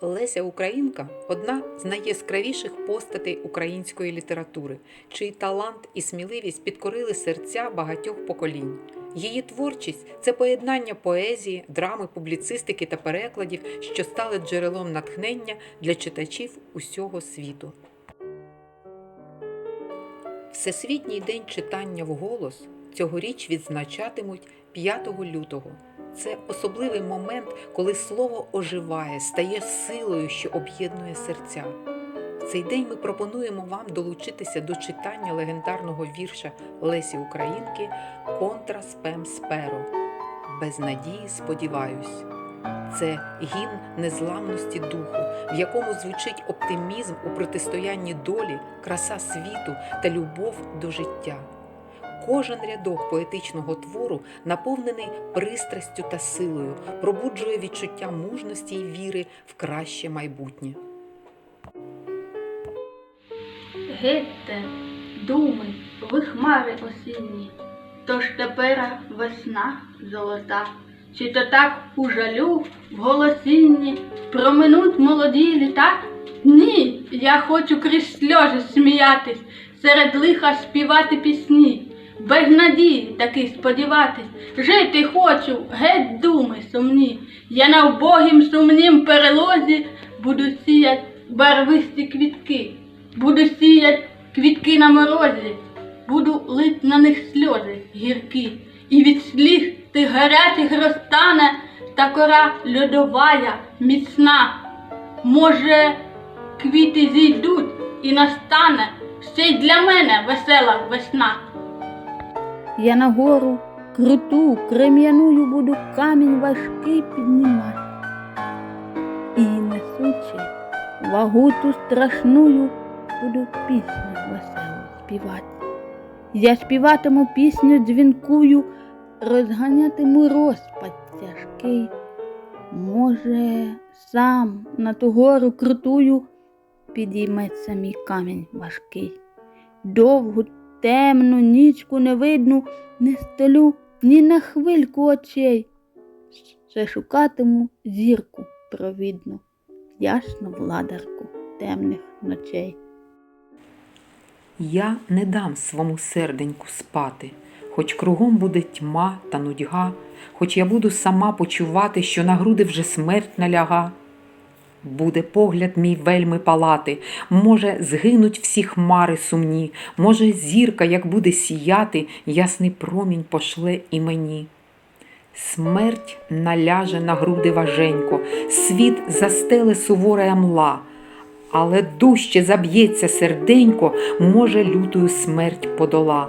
Леся Українка одна з найяскравіших постатей української літератури, чий талант і сміливість підкорили серця багатьох поколінь. Її творчість це поєднання поезії, драми, публіцистики та перекладів, що стали джерелом натхнення для читачів усього світу. Всесвітній день читання вголос цьогоріч відзначатимуть 5 лютого. Це особливий момент, коли слово оживає, стає силою, що об'єднує серця. В цей день ми пропонуємо вам долучитися до читання легендарного вірша Лесі Українки Контра спем сперо. Без надії сподіваюсь. Це гімн незламності духу, в якому звучить оптимізм у протистоянні долі, краса світу та любов до життя. Кожен рядок поетичного твору наповнений пристрастю та силою, пробуджує відчуття мужності й віри в краще майбутнє. Гетьте, думи, ви хмари осінні, тож тепера весна золота, чи то так у жалю в голосінні проминуть молоді літа? Ні, я хочу крізь сльози сміятись, серед лиха співати пісні, без надії таки сподіватись, жити хочу, геть думи сумні. Я на вбогім сумнім перелозі буду сіять барвисті квітки. Буду сіять квітки на морозі, буду лить на них сльози гіркі, і від сліз тих гарячих розтане та кора льодовая, міцна. Може, квіти зійдуть і настане ще й для мене весела весна. Я на гору круту, крем'яною буду камінь важкий піднімати. І несучи вагу ту страшную, буду пісню веселу співати. Я співатиму пісню дзвінкую, розганятиму розпад тяжкий. Може, сам на ту гору крутую підійметься мій камінь важкий. Довгу темну нічку не видну, не стелю ні на хвильку очей. Ще шукатиму зірку провідну, ясну владарку темних ночей. Я не дам свому серденьку спати, хоч кругом буде тьма та нудьга, хоч я буду сама почувати, що на груди вже смерть наляга. Буде погляд мій вельми палати, може, згинуть всі хмари сумні, може, зірка, як буде сіяти, ясний промінь пошле і мені. Смерть наляже на груди важенько, світ застеле сувора мла, але дужче заб'ється серденько, може, лютою смерть подола.